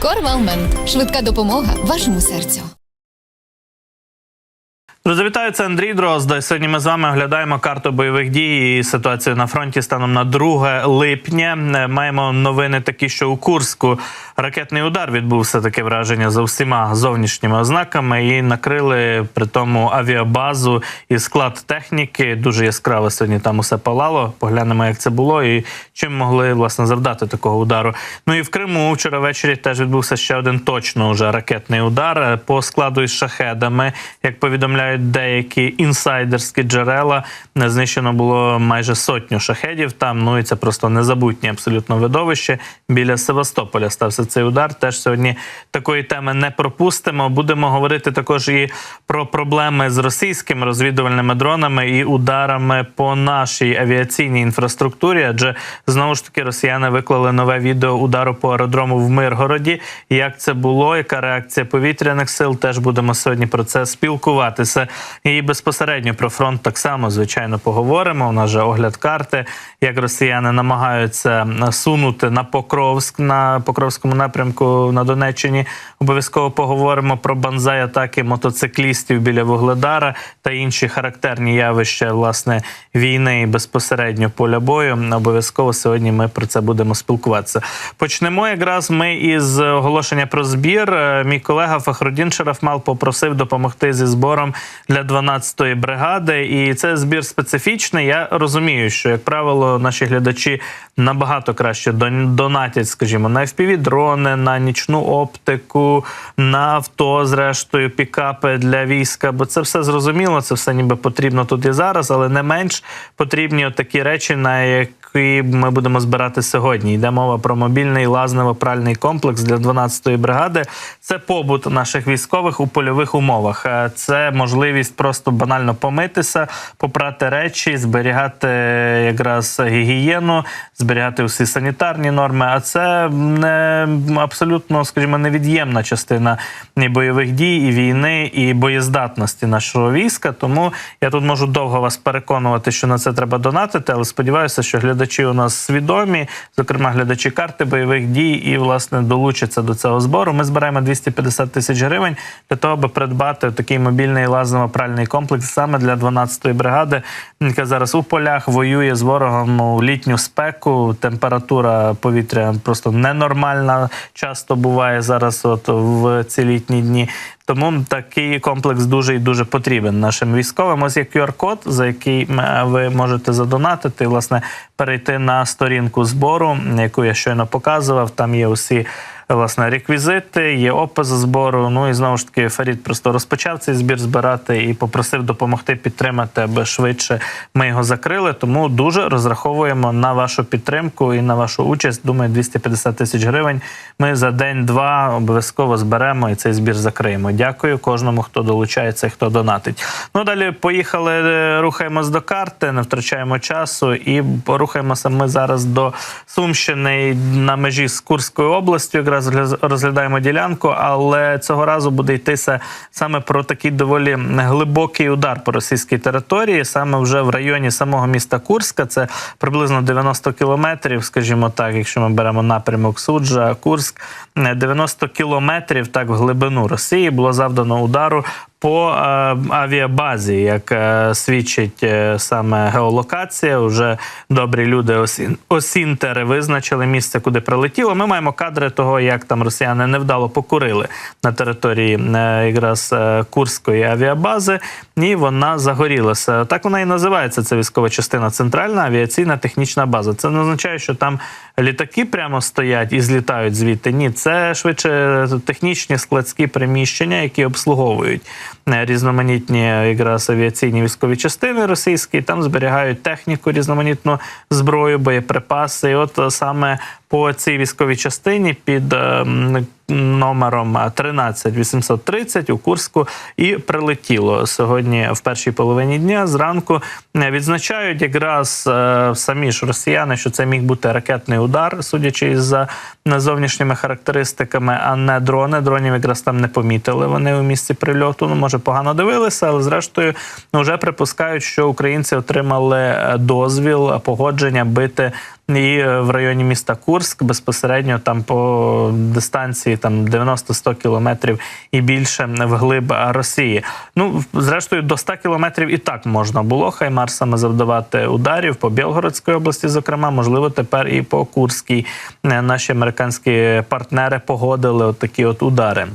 Корвалмент. Швидка допомога вашому серцю. Друзі, вітаю, це Андрій Дрозда. Сьогодні ми з вами оглядаємо карту бойових дій і ситуацію на фронті станом на 2 липня. Е, Маємо новини такі, що у Курську ракетний удар відбувся таке враження за всіма зовнішніми ознаками і накрили при тому авіабазу і склад техніки. Дуже яскраво сьогодні там усе палало. Поглянемо, як це було і чим могли власне завдати такого удару. Ну і в Криму вчора ввечері теж відбувся ще один точно уже ракетний удар е, по складу із шахедами. Як повідомляють деякі інсайдерські джерела, знищено було майже сотню шахедів. Там ну і це просто незабутнє абсолютно видовище. Біля Севастополя стався цей удар. Теж сьогодні такої теми не пропустимо. Будемо говорити також і про проблеми з російськими розвідувальними дронами і ударами по нашій авіаційній інфраструктурі. Адже знову ж таки росіяни виклали нове відео удару по аеродрому в Миргороді. Як це було, яка реакція повітряних сил? Теж будемо сьогодні про це спілкуватися. І безпосередньо про фронт так само звичайно поговоримо. У нас же огляд карти, як росіяни намагаються сунути на Покровськ на Покровському напрямку на Донеччині. Обов'язково поговоримо про банзай атаки мотоциклістів біля Вугледара та інші характерні явища власне війни і безпосередньо поля бою. Обов'язково сьогодні ми про це будемо спілкуватися. Почнемо якраз ми із оголошення про збір. Е, Мій колега Фахрудін Шарафмал попросив допомогти зі збором для 12-ї бригади. І це збір специфічний. Я розумію, що як правило наші глядачі набагато краще донатять, скажімо, на fpv дрони, на нічну оптику, на авто, зрештою, пікапи для війська. Бо це все зрозуміло, це все ніби потрібно тут і зараз, але не менш потрібні такі речі, на які ми будемо збирати сьогодні. Йде мова про мобільний лазнево-пральний комплекс для 12-ї бригади. Це побут наших військових у польових умовах. Е, Це можливість просто банально помитися, попрати речі, зберігати якраз гігієну, зберігати всі санітарні норми. А це не абсолютно, скажімо, невід'ємна частина і бойових дій, і війни, і боєздатності нашого війська. Тому я тут можу довго вас переконувати, що на це треба донатити, але сподіваюся, що глядачі у нас свідомі, зокрема глядачі карти бойових дій, і власне долучаться до цього збору. Ми збираємо 250 тисяч гривень для того, аби придбати такий мобільний лазово-пральний комплекс саме для 12-ї бригади, яка зараз у полях воює з ворогом у літню спеку. Температура повітря просто ненормальна. Часто буває зараз, от в ці літні дні. Тому такий комплекс дуже і дуже потрібен нашим військовим. Ось є QR-код, за який ви можете задонатити, власне, перейти на сторінку збору, яку я щойно показував. Там є усі власне реквізити, є опис збору. Ну і знову ж таки, Фарід просто розпочав цей збір збирати і попросив допомогти підтримати, аби швидше ми його закрили. Тому дуже розраховуємо на вашу підтримку і на вашу участь. Думаю, 250 тисяч гривень. Ми за день-два обов'язково зберемо і цей збір закриємо. Дякую кожному, хто долучається хто донатить. Ну далі поїхали, е, рухаємось до карти, не втрачаємо часу і рухаємося ми зараз до Сумщини на межі з Курською областю. Якраз розглядаємо ділянку, але цього разу буде йтися саме про такий доволі глибокий удар по російській території, саме вже в районі самого міста Курська. Це приблизно 90 кілометрів, скажімо так, якщо ми беремо напрямок Суджа, Курськ, е, 90 кілометрів так в глибину Росії було завдано удару по е, авіабазі, як е, свідчить е, саме геолокація. Уже добрі люди осін, осінтери визначили місце, куди прилетіло. Ми маємо кадри того, як там росіяни невдало покурили на території якраз Курської авіабази, і вона загорілася. Так вона і називається. Це військова частина центральна авіаційна технічна база. Це не означає, що там літаки прямо стоять і злітають звідти. Ні, це швидше технічні складські приміщення, які обслуговують різноманітні якраз авіаційні військові частини російські. Там зберігають техніку, різноманітну зброю, боєприпаси. І от е, саме по цій військовій частині під е, м, номером 13830 у Курську і прилетіло сьогодні в першій половині дня. Зранку відзначають якраз е, самі ж росіяни, що це міг бути ракетний удар, судячи за зовнішніми характеристиками, а не дрони. Дронів якраз там не помітили. Вони у місці прильоту. Ну може погано дивилися, але зрештою ну, вже припускають, що українці отримали е, дозвіл е, погодження бити і е, в районі міста Курськ безпосередньо там по дистанції там 90-100 кілометрів і більше вглиб Росії. Ну зрештою до 100 кілометрів і так можна було хаймарсами завдавати ударів по Білгородській області, зокрема, можливо, тепер і по Курській. Е, Наші американські партнери погодили от такі от удари.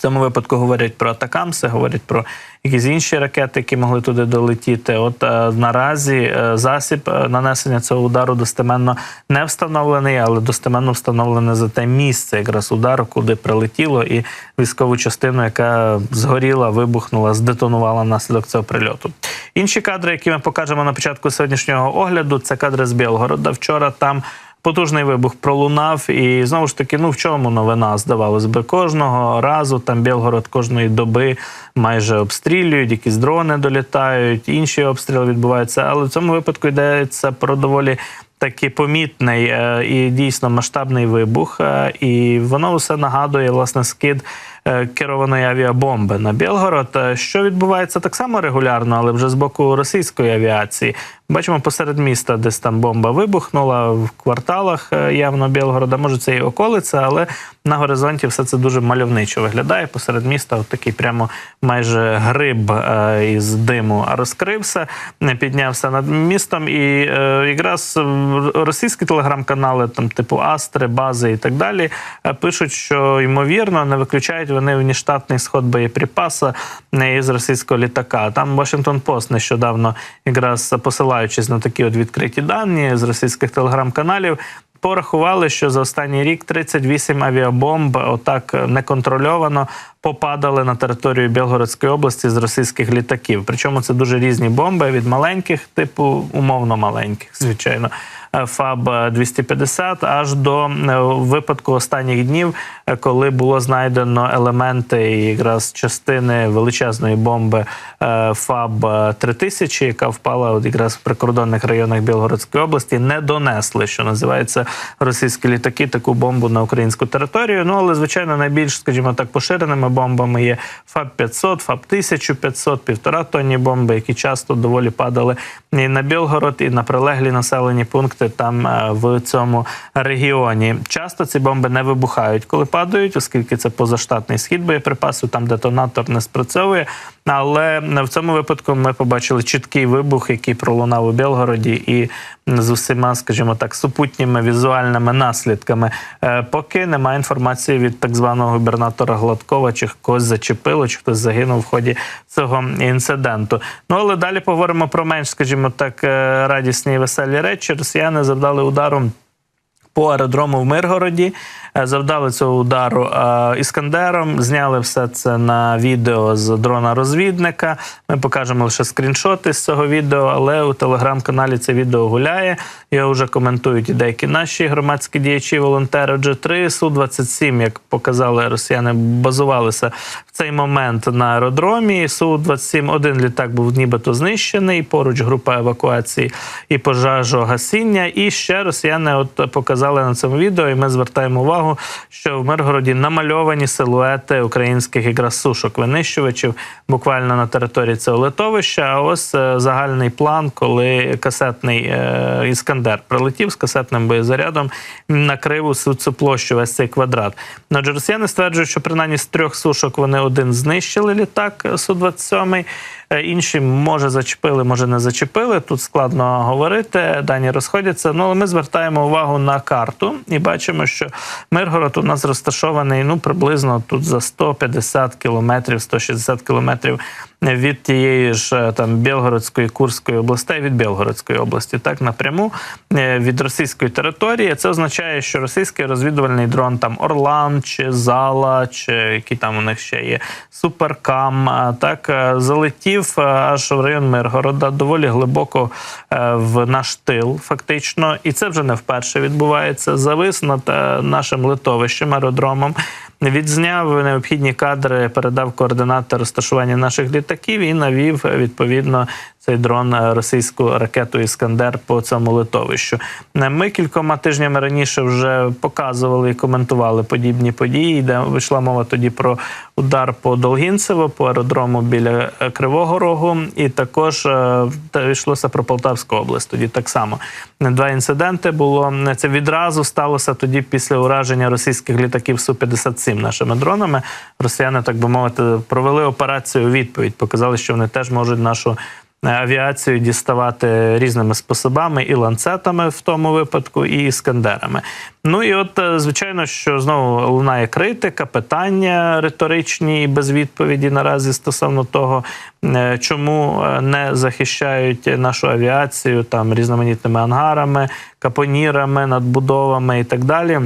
Цьому випадку говорять про атакамси, говорять про якісь інші ракети, які могли туди долетіти. От е, наразі е, засіб е, нанесення цього удару достеменно не встановлений, але достеменно встановлене за те місце якраз удару, куди прилетіло, і військову частину, яка згоріла, вибухнула, здетонувала внаслідок цього прильоту. Інші кадри, які ми покажемо на початку сьогоднішнього огляду, це кадри з Білгорода. Вчора там. Потужний вибух пролунав, і знову ж таки, ну в чому новина здавалось би, кожного разу там Білгород кожної доби майже обстрілюють, якісь дрони долітають, інші обстріли відбуваються. Але в цьому випадку йдеться про доволі такий помітний е, і дійсно масштабний вибух. е, І воно все нагадує власне скид керованої авіабомби на Білгород, е, що відбувається так само регулярно, але вже з боку російської авіації. Бачимо посеред міста, десь там бомба вибухнула в кварталах е, явно Білгорода. Може, це і околиця, але на горизонті все це дуже мальовничо виглядає. Посеред міста от такий прямо майже гриб е, із диму розкрився, е, піднявся над містом. І е, якраз російські телеграм-канали, там типу Астри, Бази і так далі, е, пишуть, що ймовірно не виключають вони внештатний сход боєприпаса е, із російського літака. Там Washington Post нещодавно якраз посилаючись на такі от відкриті дані з російських телеграм-каналів. Порахували, що за останній рік 38 авіабомб отак неконтрольовано попадали на територію Білгородської області з російських літаків. Причому це дуже різні бомби від маленьких, типу умовно маленьких, звичайно. е, ФАБ 250 аж до е, випадку останніх днів, е, коли було знайдено елементи якраз частини величезної бомби е, ФАБ 3000, яка впала от якраз в прикордонних районах Білгородської області, не донесли, що називається російські літаки, таку бомбу на українську територію. Ну але звичайно найбільш, скажімо так, поширеними бомбами є ФАБ 500, ФАБ 1500, півтора тонні бомби, які часто доволі падали і на Білгород, і на прилеглі населені пункти там е, в цьому регіоні. Часто ці бомби не вибухають, коли падають, оскільки це позаштатний схід боєприпасу, там детонатор не спрацьовує. Але в цьому випадку ми побачили чіткий вибух, який пролунав у Білгороді, і з усіма, скажімо так, супутніми візуальними наслідками. Е, Поки немає інформації від так званого губернатора Гладкова, чи когось зачепило, чи хтось загинув в ході цього інциденту. Ну але далі поговоримо про менш, скажімо так, е, радісні і веселі речі. Росіяни завдали удару по аеродрому в Миргороді. Е, Завдали цього удару е, іскандером. Зняли все це на відео з дрона розвідника. Ми покажемо лише скріншоти з цього відео, але у телеграм-каналі це відео гуляє. Його вже коментують і деякі наші громадські діячі, волонтери. Отже, три су 27 як показали росіяни, базувалися в цей момент на аеродромі. Су 27 один літак був нібито знищений. Поруч група евакуації і пожежогасіння. І ще росіяни от показали на цьому відео, і ми звертаємо увагу, що в Миргороді намальовані силуети українських якраз сушок винищувачів буквально на території цього литовища. А ось е, загальний план, коли касетний е, іскандер прилетів з касетним боєзарядом, накрив усю цю площу, весь цей квадрат. Отже, росіяни стверджують, що принаймні з трьох сушок вони один знищили літак су 27 Е, Інші може зачепили, може не зачепили. Тут складно говорити. Дані розходяться. Ну але ми звертаємо увагу на карту і бачимо, що Миргород у нас розташований ну приблизно тут за 150 кілометрів, 160 кілометрів від тієї ж е, там Білгородської Курської областей від Білгородської області, так напряму е, від російської території. Це означає, що російський розвідувальний дрон там Орлан чи Зала, чи які там у них ще є Суперкам, так е, залетів е, аж в район Миргорода, доволі глибоко в наш тил, фактично, і це вже не вперше відбувається. Завис над нашим литовищем, аеродромом. Відзняв необхідні кадри, передав координати розташування наших літаків і навів відповідно цей дрон е, російську ракету Іскандер по цьому литовищу. Е, Ми кількома тижнями раніше вже показували і коментували подібні події. Де вийшла мова тоді про удар по Долгінцево, по аеродрому біля е, Кривого Рогу, і також та йшлося про Полтавську область. Тоді так само два інциденти було. Це відразу сталося тоді після ураження російських літаків су 57 нашими дронами. Росіяни, так би мовити, провели операцію у відповідь. Показали, що вони теж можуть нашу. Авіацію діставати різними способами і ланцетами в тому випадку, і іскандерами. Ну і от е, звичайно, що знову лунає критика, питання риторичні і без відповіді наразі стосовно того, е, чому е, не захищають нашу авіацію там різноманітними ангарами, капонірами, надбудовами і так далі.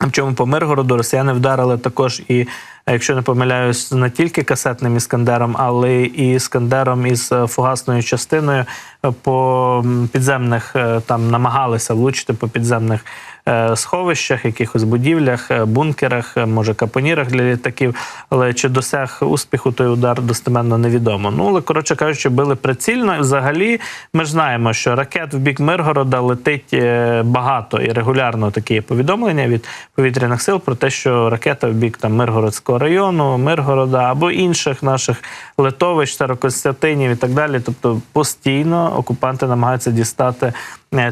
В чому по Миргороду росіяни вдарили також і, якщо не помиляюсь, не тільки касетним іскандером, але і іскандером із е, фугасною частиною е, по підземних е, там намагалися влучити по підземних сховищах, якихось будівлях, е, бункерах, е, може капонірах для літаків. Але чи досяг успіху той удар достеменно невідомо. Ну але коротше кажучи, били прицільно. Взагалі, ми ж знаємо, що ракет в бік Миргорода летить е, багато і регулярно такі повідомлення від повітряних сил про те, що ракета в бік там Миргородського району, Миргорода або інших наших литовищ, Старокостянтинів і так далі. Тобто постійно окупанти намагаються дістати е,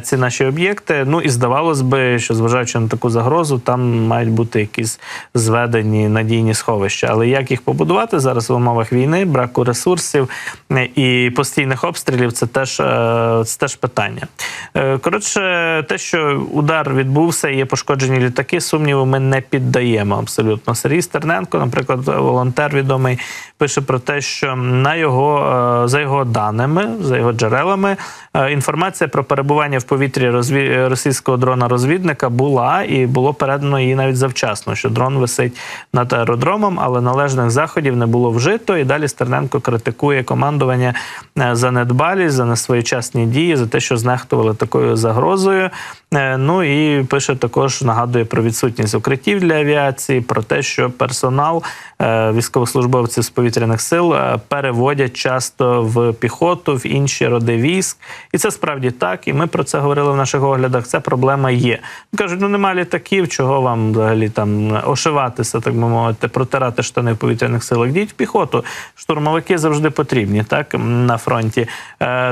ці наші об'єкти. Ну і здавалось би, що зважаючи на таку загрозу, там мають бути якісь зведені надійні сховища. Але як їх побудувати зараз в умовах війни, браку ресурсів е, і постійних обстрілів, це теж, е, це теж питання. Е, Коротше, те, що удар відбувся є пошкоджені літаки, сумніву ми не піддаємо абсолютно. Сергій Стерненко, наприклад, волонтер відомий, пише про те, що на його е, за його даними, за його джерелами, е, інформація про перебування в повітрі розві... російського дрона-розвідника була і було передано її навіть завчасно, що дрон висить над аеродромом, але належних заходів не було вжито. І далі Стерненко критикує командування е, за недбалість, за несвоєчасні дії, за те, що знехтували такою загрозою. Е, Ну і пише також, нагадує про відсутність укриттів для авіації, про те, що персонал е, військовослужбовців з повітряних сил е, переводять часто в піхоту, в інші роди військ. І це справді так. І ми про це говорили в наших оглядах. Ця проблема є. Кажуть, ну нема літаків, чого вам взагалі там ошиватися, так би мовити, протирати штани в повітряних силах. Йдіть в піхоту. Штурмовики завжди потрібні, так на фронті.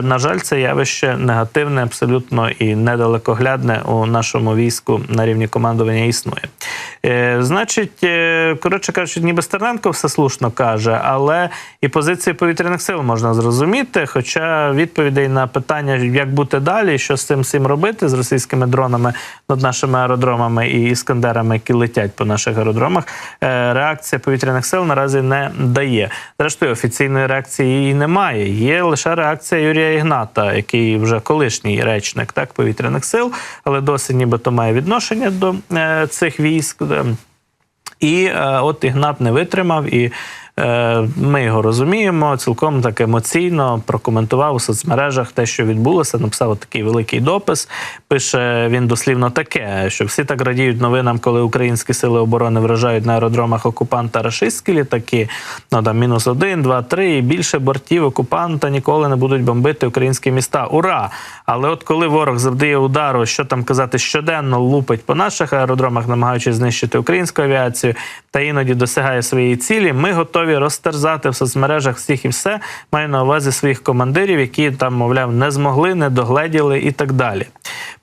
На жаль, це явище негативне, абсолютно і недалекоглядне у нашому війську на рівні командування існує. Е, значить, е, коротше кажучи, ніби Стерненко все слушно каже, але і позиції повітряних сил можна зрозуміти. Хоча відповідей на питання, як бути далі, що з цим всім робити з російськими дронами над нашими аеродромами і іскандерами, які летять по наших аеродромах, е, реакція повітряних сил наразі не дає. Зрештою, офіційної реакції її немає. Є лише реакція Юрія Ігната, який вже колишній речник так повітряних сил, але досі нібито має відношення до е, цих військ. І е, от Ігнат не витримав, і ми його розуміємо. Цілком так емоційно прокоментував у соцмережах те, що відбулося. Написав такий великий допис. Пише він дослівно таке: що всі так радіють новинам, коли українські сили оборони вражають на аеродромах окупанта рашистські літаки. Ну там мінус один, два, три і більше бортів окупанта ніколи не будуть бомбити українські міста. Ура! Але от коли ворог завдає удару, що там казати, щоденно лупить по наших аеродромах, намагаючись знищити українську авіацію, та іноді досягає своєї цілі, ми готові розтерзати в соцмережах всіх і все. Маю на увазі своїх командирів, які там, мовляв, не змогли, не догледіли і так далі.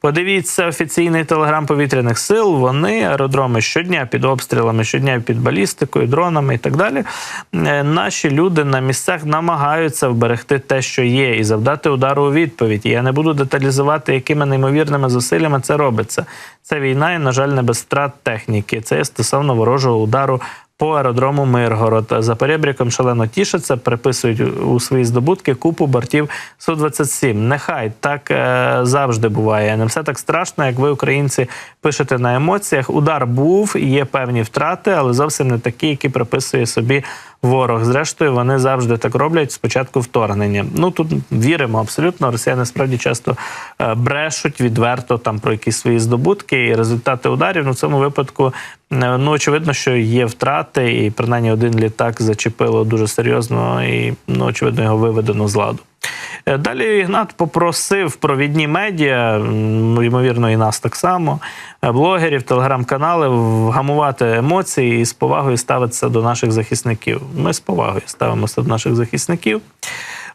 Подивіться офіційний телеграм повітряних сил. Вони аеродроми щодня під обстрілами, щодня під балістикою, дронами і так далі. Е, Наші люди на місцях намагаються вберегти те, що є, і завдати удару у відповідь. Я не буду деталізувати, якими неймовірними зусиллями це робиться. Це війна, і, на жаль, не без втрат техніки. Це стосовно ворожого удару. По аеродрому Миргород за перебріком шалено тішаться, приписують у свої здобутки купу бортів Су-27. Нехай так е, завжди буває. Не все так страшно, як ви, українці, пишете на емоціях. Удар був, є певні втрати, але зовсім не такі, які приписує собі ворог. Зрештою, вони завжди так роблять спочатку вторгнення. Ну тут віримо абсолютно. Росіяни справді часто е, брешуть відверто там про якісь свої здобутки і результати ударів. Ну, в цьому випадку е, ну очевидно, що є втрати, і принаймні один літак зачепило дуже серйозно, і ну очевидно його виведено з ладу. Е, Далі Ігнат попросив провідні медіа, ймовірно, і нас так само, е, блогерів, телеграм-канали вгамувати емоції і з повагою ставитися до наших захисників. Ми з повагою ставимося до наших захисників.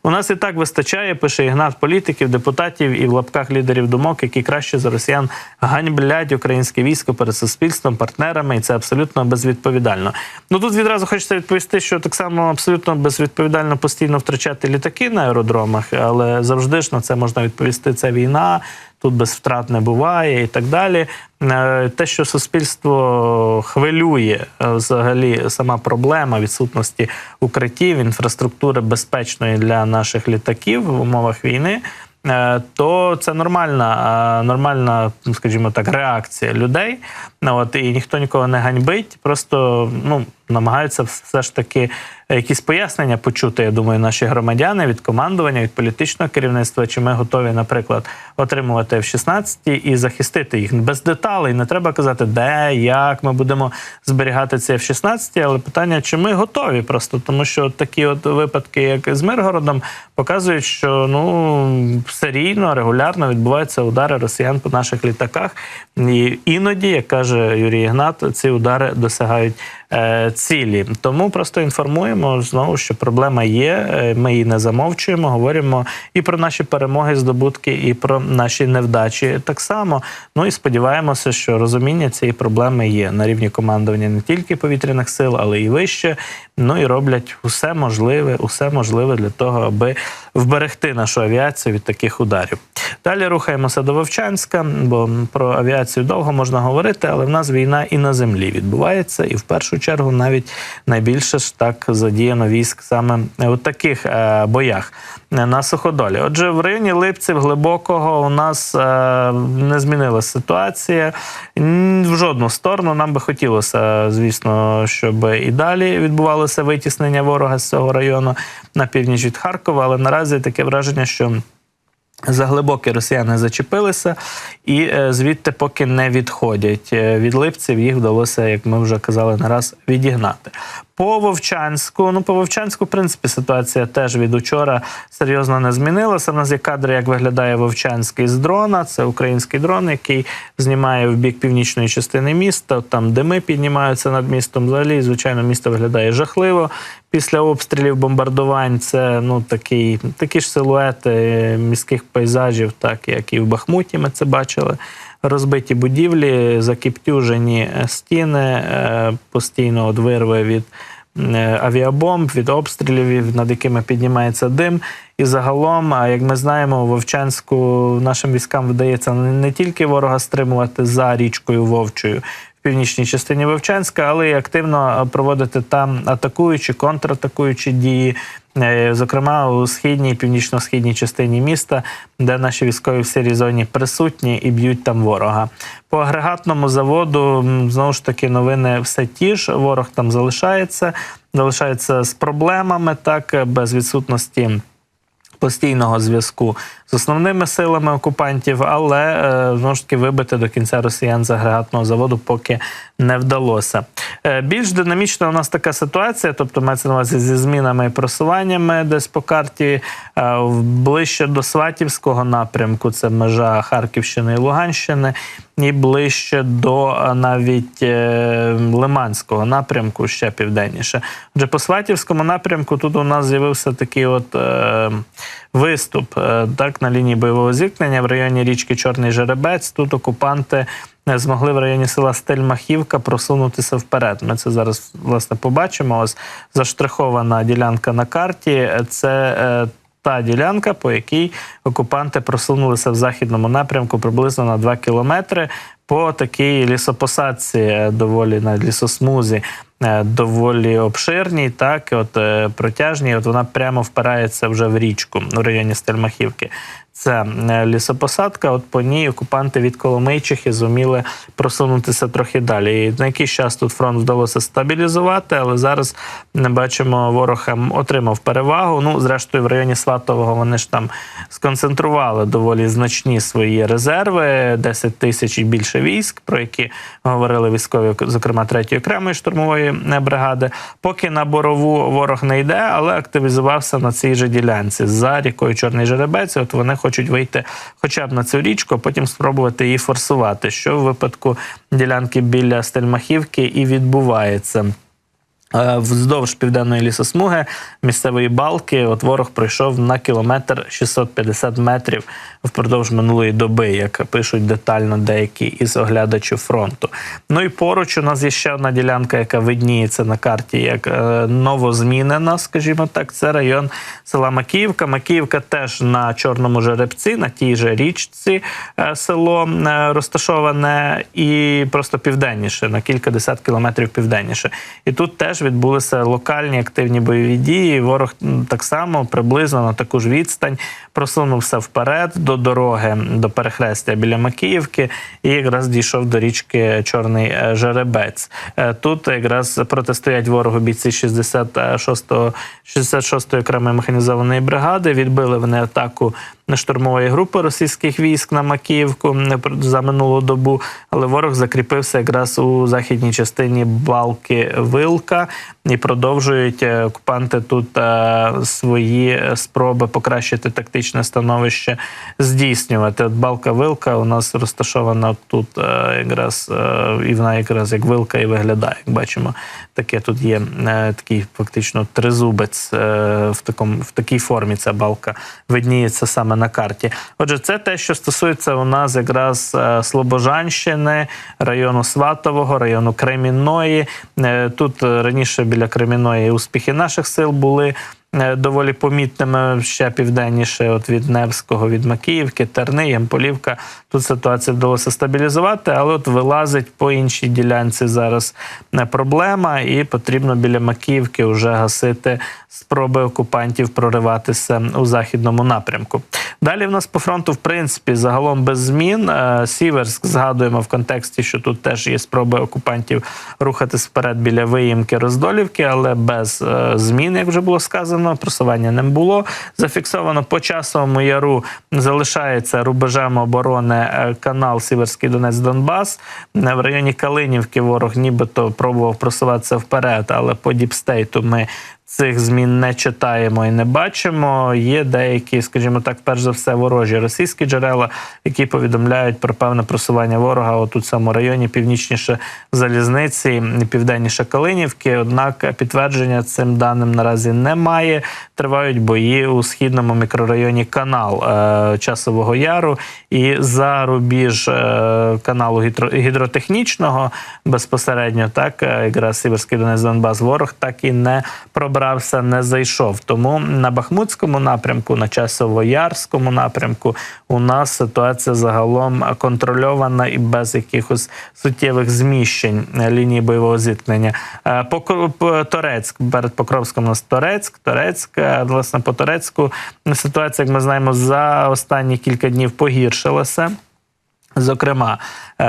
У нас і так вистачає, пише Ігнат, політиків, депутатів і в лапках лідерів думок, які краще за росіян ганьблять українське військо перед суспільством, партнерами, і це абсолютно безвідповідально. Ну тут відразу хочеться відповісти, що так само абсолютно безвідповідально постійно втрачати літаки на аеродромах, але завжди ж на це можна відповісти. Це війна. Тут без втрат не буває і так далі. Е, Те, що суспільство хвилює е, взагалі сама проблема відсутності укриттів, інфраструктури безпечної для наших літаків в умовах війни. Е, То це нормальна, е, нормальна, скажімо так, реакція людей. От і ніхто нікого не ганьбить, просто ну намагаються все ж таки якісь пояснення почути. Я думаю, наші громадяни від командування, від політичного керівництва, чи ми готові, наприклад, отримувати F-16 і захистити їх без деталей. Не треба казати, де, як ми будемо зберігати ці F-16, але питання, чи ми готові просто, тому що такі от випадки, як з Миргородом, показують, що ну серійно, регулярно відбуваються удари росіян по наших літаках. І іноді, як каже Юрій Ігнат, ці удари досягають цілі. Тому просто інформуємо знову, що проблема є. е, Ми її не замовчуємо. Говоримо і про наші перемоги, здобутки, і про наші невдачі так само. Ну і сподіваємося, що розуміння цієї проблеми є на рівні командування не тільки повітряних сил, але і вище. Ну і роблять усе можливе, усе можливе для того, аби вберегти нашу авіацію від таких ударів. Далі рухаємося до Вовчанська, бо про авіацію довго можна говорити, але в нас війна і на землі відбувається, і в першу чергу навіть найбільше ж так задіяно військ саме у таких е, боях на суходолі. Отже, в районі Липців глибокого у нас е, не змінилася ситуація в жодну сторону. Нам би хотілося, звісно, щоб і далі відбувалося витіснення ворога з цього району на північ від Харкова, але наразі таке враження, що за глибокі росіяни зачепилися і е, звідти поки не відходять. Е, Від липців їх вдалося, як ми вже казали, не раз відігнати. По Вовчанську, ну по Вовчанську, в принципі, ситуація теж від учора серйозно не змінилася. У нас є кадри, як виглядає Вовчанський з дрона. Це український дрон, який знімає в бік північної частини міста. Там дими піднімаються над містом. Взагалі, звичайно, місто виглядає жахливо. Після обстрілів, бомбардувань це ну такий, такі ж силуети міських пейзажів, так як і в Бахмуті. Ми це бачили. Розбиті будівлі, закіптюжені стіни, е, постійно от вирви від е, авіабомб, від обстрілів, над якими піднімається дим. І загалом, як ми знаємо, Вовчанську нашим військам вдається не тільки ворога стримувати за річкою Вовчою. Північній частині Вовчанська, але й активно проводити там атакуючі, контратакуючі дії, е, зокрема у східній і північно-східній частині міста, де наші військові в сірій зоні присутні і б'ють там ворога. По агрегатному заводу знову ж таки новини все ті ж. Ворог там залишається, залишається з проблемами, так без відсутності постійного зв'язку з основними силами окупантів, але е, знову ж таки вибити до кінця росіян з агрегатного заводу поки не вдалося. Е, Більш динамічна у нас така ситуація, тобто мається на увазі зі змінами і просуваннями десь по карті е, ближче до Сватівського напрямку, це межа Харківщини і Луганщини. І ближче до навіть Лиманського напрямку ще південніше. Отже, по Сватівському напрямку тут у нас з'явився такий от виступ е, так, на лінії бойового зіткнення в районі річки Чорний Жеребець. Тут окупанти е, змогли в районі села Стельмахівка просунутися вперед. Ми це зараз власне побачимо. Ось заштрихована ділянка на карті. Це е, та ділянка, по якій окупанти просунулися в західному напрямку приблизно на 2 кілометри по такій лісопосадці, доволі на лісосмузі, доволі обширній, так, от протяжні. протяжній. От вона прямо впирається вже в річку в районі Стельмахівки. Це е, лісопосадка. От по ній окупанти від Коломийчихи зуміли просунутися трохи далі. І на якийсь час тут фронт вдалося стабілізувати, але зараз не бачимо, ворог ем, отримав перевагу. Ну, зрештою, в районі Сватового вони ж там сконцентрували доволі значні свої резерви, 10 тисяч і більше військ, про які говорили військові, зокрема 3-ї окремої штурмової е, бригади. Поки на борову ворог не йде, але активізувався на цій же ділянці за рікою Чорний Жеребець. От вони хочуть вийти хоча б на цю річку, а потім спробувати її форсувати. Що в випадку ділянки біля Стельмахівки і відбувається. Е, Вздовж південної лісосмуги місцевої балки от ворог пройшов на кілометр 650 метрів впродовж минулої доби, як пишуть детально деякі із оглядачів фронту. Ну і поруч у нас є ще одна ділянка, яка видніється на карті як е, новозмінена, скажімо так. Це район села Макіївка. Макіївка теж на чорному жеребці, на тій же річці е, село розташоване і просто південніше, на кілька десят кілометрів південніше. І тут теж відбулися локальні активні бойові дії. Ворог так само приблизно на таку ж відстань просунувся вперед до дороги до перехрестя біля Макіївки і якраз дійшов до річки Чорний е, Жеребець. Е, Тут якраз протистоять ворогу бійці 66-го 66-ї окремої механізованої бригади. Відбили вони атаку штурмової групи російських військ на Макіївку за минулу добу, але ворог закріпився якраз у західній частині балки Вилка і продовжують е, окупанти тут е, свої спроби покращити тактичне становище здійснювати. От балка Вилка у нас розташована тут е, якраз е, і вона якраз як вилка і виглядає. Як бачимо, таке тут є е, такий фактично тризубець е, в такому в такій формі. Ця балка видніється саме на карті. Отже, це те, що стосується у нас якраз е, Слобожанщини, району Сватового, району Кремінної. Е, Тут е, раніше біля Креміної успіхи наших сил були. Е, Доволі помітними ще південніше, от від Невського, від Макіївки, Терни, Ямполівка. Тут ситуацію вдалося стабілізувати, але от вилазить по іншій ділянці зараз не проблема, і потрібно біля Макіївки вже гасити спроби окупантів прориватися у західному напрямку. Далі в нас по фронту, в принципі, загалом без змін. Е, Сіверськ згадуємо в контексті, що тут теж є спроби окупантів рухатись вперед біля виїмки Роздолівки, але без е, змін, як вже було сказано, просування не було. Зафіксовано по часовому яру залишається рубежем оборони е, канал Сіверський Донець Донбас. Е, В районі Калинівки ворог нібито пробував просуватися вперед, але по діпстейту ми цих змін не читаємо і не бачимо. Є деякі, скажімо так, перш за все, ворожі російські джерела, які повідомляють про певне просування ворога от у цьому районі, північніше залізниці, південніше Калинівки. Однак підтвердження цим даним наразі немає. Тривають бої у східному мікрорайоні канал е, Часового Яру і за рубіж е, каналу гідро- гідротехнічного безпосередньо, так е, якраз Сіверський Донець Донбас ворог так і не пробрався, не зайшов. Тому на Бахмутському напрямку, на Часово-Ярському напрямку у нас ситуація загалом контрольована і без якихось суттєвих зміщень лінії бойового зіткнення. Е, Торецьк перед Покровськом у нас Торецьк, Торецьк, е, власне, по Торецьку ситуація, як ми знаємо, за останні кілька днів погіршилася. Зокрема, е,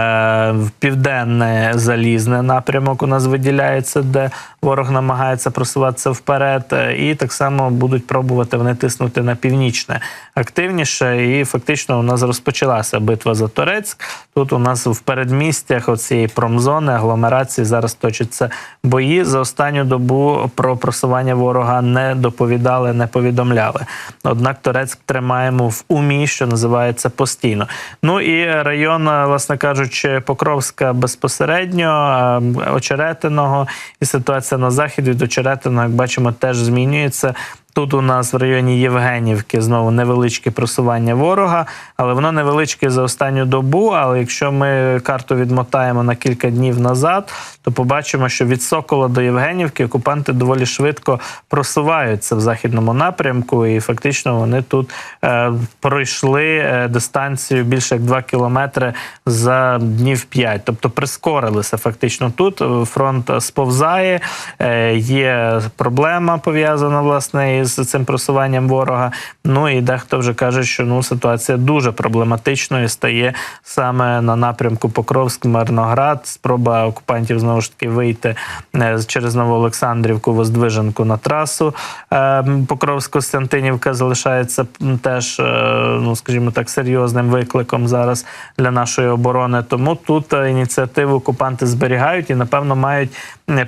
в південне залізне напрямок у нас виділяється, де ворог намагається просуватися вперед, е, і так само будуть пробувати вони тиснути на північне активніше. І фактично у нас розпочалася битва за Торецьк. Тут у нас в передмістях оцієї промзони агломерації зараз точаться бої. За останню добу про просування ворога не доповідали, не повідомляли. Однак Торецьк тримаємо в умі, що називається постійно. Ну і район, власне кажучи, Покровська безпосередньо Очеретиного, і ситуація на захід від Очеретиного, як бачимо, теж змінюється. Тут у нас в районі Євгенівки знову невеличке просування ворога, але воно невеличке за останню добу. Але якщо ми карту відмотаємо на кілька днів назад, то побачимо, що від Сокола до Євгенівки окупанти доволі швидко просуваються в західному напрямку, і фактично вони тут е, пройшли е, дистанцію більше як 2 кілометри за днів 5. Тобто прискорилися фактично тут. Фронт сповзає, е, є проблема пов'язана власне із цим просуванням ворога. Ну і дехто вже каже, що ну ситуація дуже проблематичною стає саме на напрямку Покровськ, Мирноград. Спроба окупантів знову ж таки вийти е, через Новоолександрівку, Воздвиженку на трасу е, Покровськ-Костянтинівка залишається теж, е, ну скажімо так, серйозним викликом зараз для нашої оборони. Тому тут ініціативу окупанти зберігають і напевно мають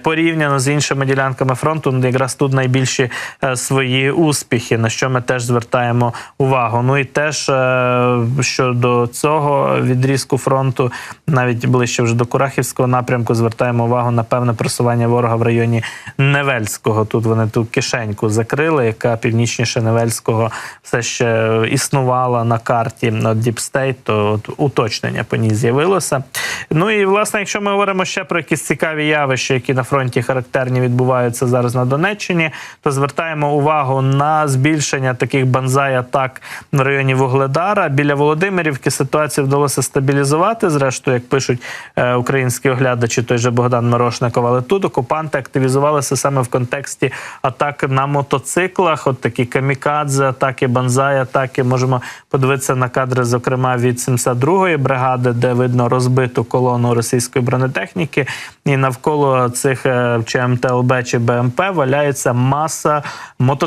порівняно з іншими ділянками фронту, ну, якраз тут найбільші е, свої успіхи, на що ми теж звертаємо увагу. Ну і теж е, щодо цього відрізку фронту, навіть ближче вже до Курахівського напрямку, звертаємо увагу на певне просування ворога в районі Невельського. Тут вони ту кишеньку закрили, яка північніше Невельського все ще існувала на карті от Deep то от уточнення по ній з'явилося. Ну і власне, якщо ми говоримо ще про якісь цікаві явища, які на фронті характерні відбуваються зараз на Донеччині, то звертаємо увагу на збільшення таких банзай-атак в районі Вугледара. Біля Володимирівки ситуацію вдалося стабілізувати. Зрештою, як пишуть е, українські оглядачі, той же Богдан Мирошников. Але тут окупанти активізувалися саме в контексті атак на мотоциклах. От такі камікадзе, атаки, банзай, атаки. Можемо подивитися на кадри, зокрема від 72-ї бригади, де видно розбиту колону російської бронетехніки, і навколо цих е, чи МТЛБ чи БМП валяється маса мотоциклів,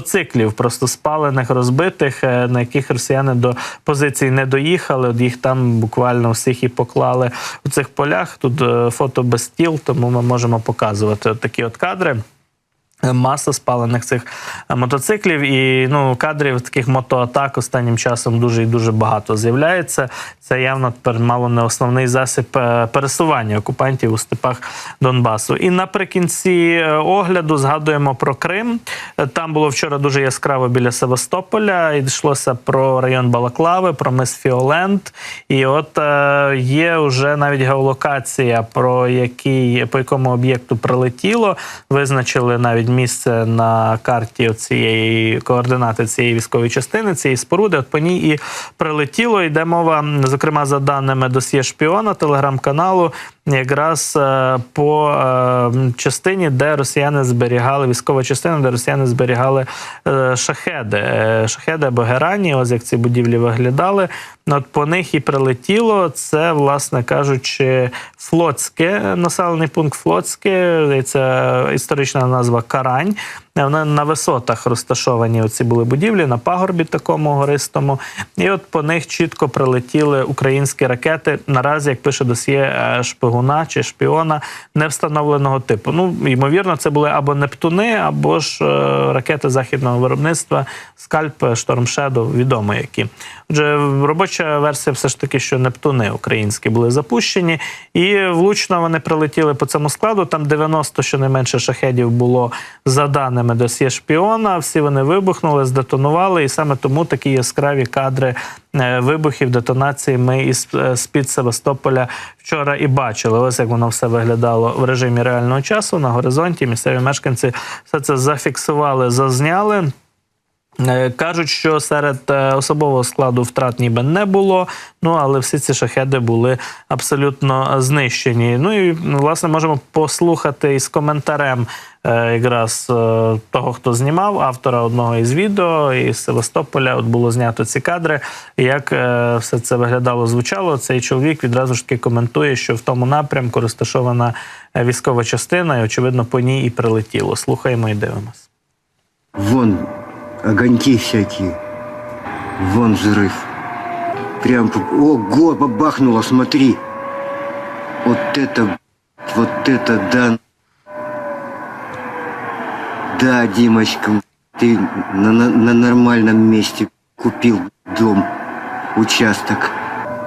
просто спалених, розбитих, е, на яких росіяни до позицій не доїхали. От їх там буквально всіх і поклали у цих полях. Тут е, фото без тіл, тому ми можемо показувати от такі от кадри. Маса спалених цих е, мотоциклів і ну кадрів таких мотоатак останнім часом дуже і дуже багато з'являється. Це явно тепер мало не основний засіб е, пересування окупантів у степах Донбасу. І наприкінці е, огляду згадуємо про Крим. Е, Там було вчора дуже яскраво біля Севастополя. Йшлося про район Балаклави, про мис Фіолент. І от е, є вже навіть геолокація, про який по якому об'єкту прилетіло. Визначили навіть місце на карті цієї координати цієї військової частини, цієї споруди. От по ній і прилетіло. Йде мова, зокрема, за даними досьє шпіона телеграм-каналу, якраз е, по е, частині, де росіяни зберігали військова частина, де росіяни зберігали е, шахеди, шахеди або герані. Ось як ці будівлі виглядали. От по них і прилетіло. Це, власне кажучи, флотське населений пункт Флотське. Це історична назва Карань. Вони на висотах розташовані оці були будівлі на пагорбі такому гористому. І от по них чітко прилетіли українські ракети. Наразі, як пише досьє е, шпигуна чи шпіона невстановленого типу. Ну, ймовірно, це були або Нептуни, або ж е, ракети західного виробництва Скальп, Шторм Shadow, відомо які. Отже, робоча версія все ж таки, що Нептуни українські були запущені, і влучно вони прилетіли по цьому складу. Там 90 щонайменше шахедів було за даними досьє шпіона. Всі вони вибухнули, здетонували, і саме тому такі яскраві кадри е, вибухів, детонації ми із е, з-під Севастополя вчора і бачили. Ось як воно все виглядало в режимі реального часу на горизонті. Місцеві мешканці все це зафіксували, зазняли. Е, Кажуть, що серед особового складу втрат ніби не було. Ну але всі ці шахеди були абсолютно знищені. Ну і власне можемо послухати із коментарем якраз е, того, хто знімав автора одного із відео із Севастополя. От було знято ці кадри. Як е, все це виглядало, звучало. Цей чоловік відразу ж таки коментує, що в тому напрямку розташована е, військова частина, і очевидно по ній і прилетіло. Слухаємо і дивимось. Вон огоньки всякие. Вон взрыв. Прям... по- Ого, бабахнуло, смотри. Вот это... Вот это да. Да, Димочка, ты на, на- на нормальном месте купил дом, участок.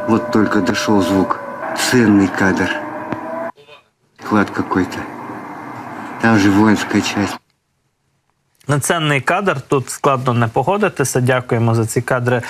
Вот только дошел звук. Ценный кадр. Клад какой-то. Там же воинская часть. Неценний кадр. Тут складно не погодитися. Дякуємо за ці кадри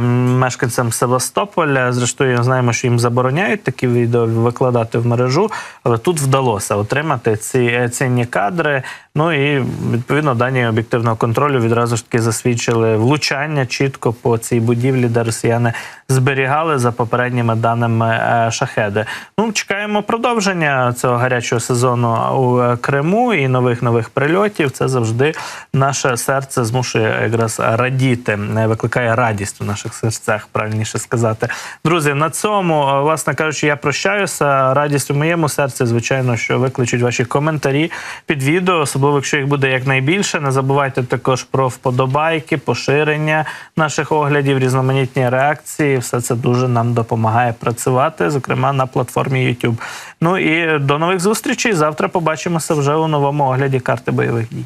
мешканцям Севастополя. Зрештою, знаємо, що їм забороняють такі відео викладати в мережу, але тут вдалося отримати ці е, цінні кадри. Ну і відповідно дані об'єктивного контролю відразу ж таки засвідчили влучання чітко по цій будівлі, де росіяни зберігали за попередніми даними е, шахеди. Ну чекаємо продовження цього гарячого сезону у е, Криму і нових нових прильотів. Це завжди наше серце змушує якраз радіти, е, викликає радість у наших серцях, правильніше сказати. Друзі, на цьому, е, власне кажучи, я прощаюся. Радість у моєму серці, звичайно, що викличуть ваші коментарі під відео, особливо якщо їх буде якнайбільше. Не забувайте також про вподобайки, поширення наших оглядів, різноманітні реакції. Все це дуже нам допомагає працювати, зокрема на платформі YouTube. Ну і до нових зустрічей. Завтра побачимося вже у новому огляді карти бойових дій.